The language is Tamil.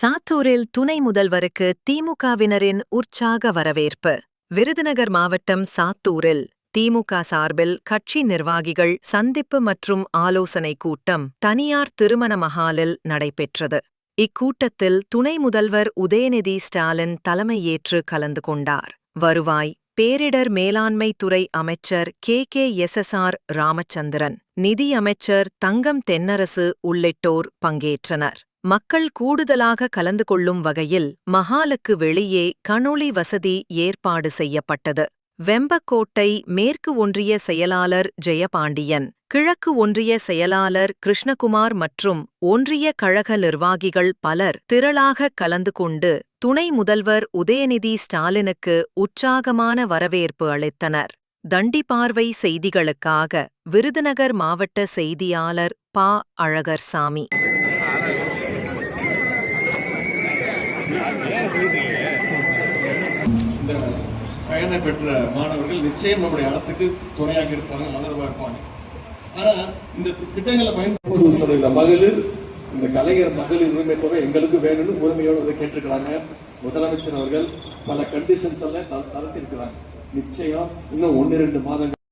சாத்தூரில் துணை முதல்வருக்கு திமுகவினரின் உற்சாக வரவேற்பு. விருதுநகர் மாவட்டம் சாத்தூரில் திமுக சார்பில் கட்சி நிர்வாகிகள் சந்திப்பு மற்றும் ஆலோசனை கூட்டம் தனியார் திருமண மஹாலில் நடைபெற்றது. இக்கூட்டத்தில் துணை முதல்வர் உதயநிதி ஸ்டாலின் தலைமையேற்று கலந்து கொண்டார். வருவாய் பேரிடர் மேலாண்மை துறை அமைச்சர் K. K. S. S. R. Ramachandran நிதி அமைச்சர் தங்கம் தென்னரசு உள்ளிட்டோர் பங்கேற்றனர். மக்கள் கூடுதலாக கலந்து கொள்ளும் வகையில் மஹாலுக்கு வெளியே கணொளி வசதி ஏற்பாடு செய்யப்பட்டது. வெம்பக்கோட்டை மேற்கு ஒன்றிய செயலாளர் ஜெயபாண்டியன் கிழக்கு ஒன்றிய செயலாளர் கிருஷ்ணகுமார் மற்றும் ஒன்றிய கழக நிர்வாகிகள் பலர் திரளாக கலந்து கொண்டு துணை முதல்வர் உதயநிதி ஸ்டாலினுக்கு உற்சாகமான வரவேற்பு அளித்தனர். தண்டிபார்வை செய்திகளுக்காக விருதுநகர் மாவட்ட செய்தியாளர் பா. அழகர்சாமி. இந்த பயணம் பெற்ற மாணவர்கள் நிச்சயம் நம்முடைய அரசுக்கு துணையாக இருப்பாங்க ஆதரவாக இருப்பாங்க. ஆனா இந்த திட்டங்களை பயன்படுத்தும் சதவீத மகளிர் இந்த கலைஞர் மகளிர் உரிமை தொகை எங்களுக்கு வேணும்னு உரிமையோடு வந்து கேட்டிருக்கிறாங்க. முதலமைச்சர் அவர்கள் பல கண்டிஷன்ஸ் எல்லாம் தரத்திருக்கிறாங்க. நிச்சயம் இன்னும் ஒன்னு ரெண்டு மாதங்கள்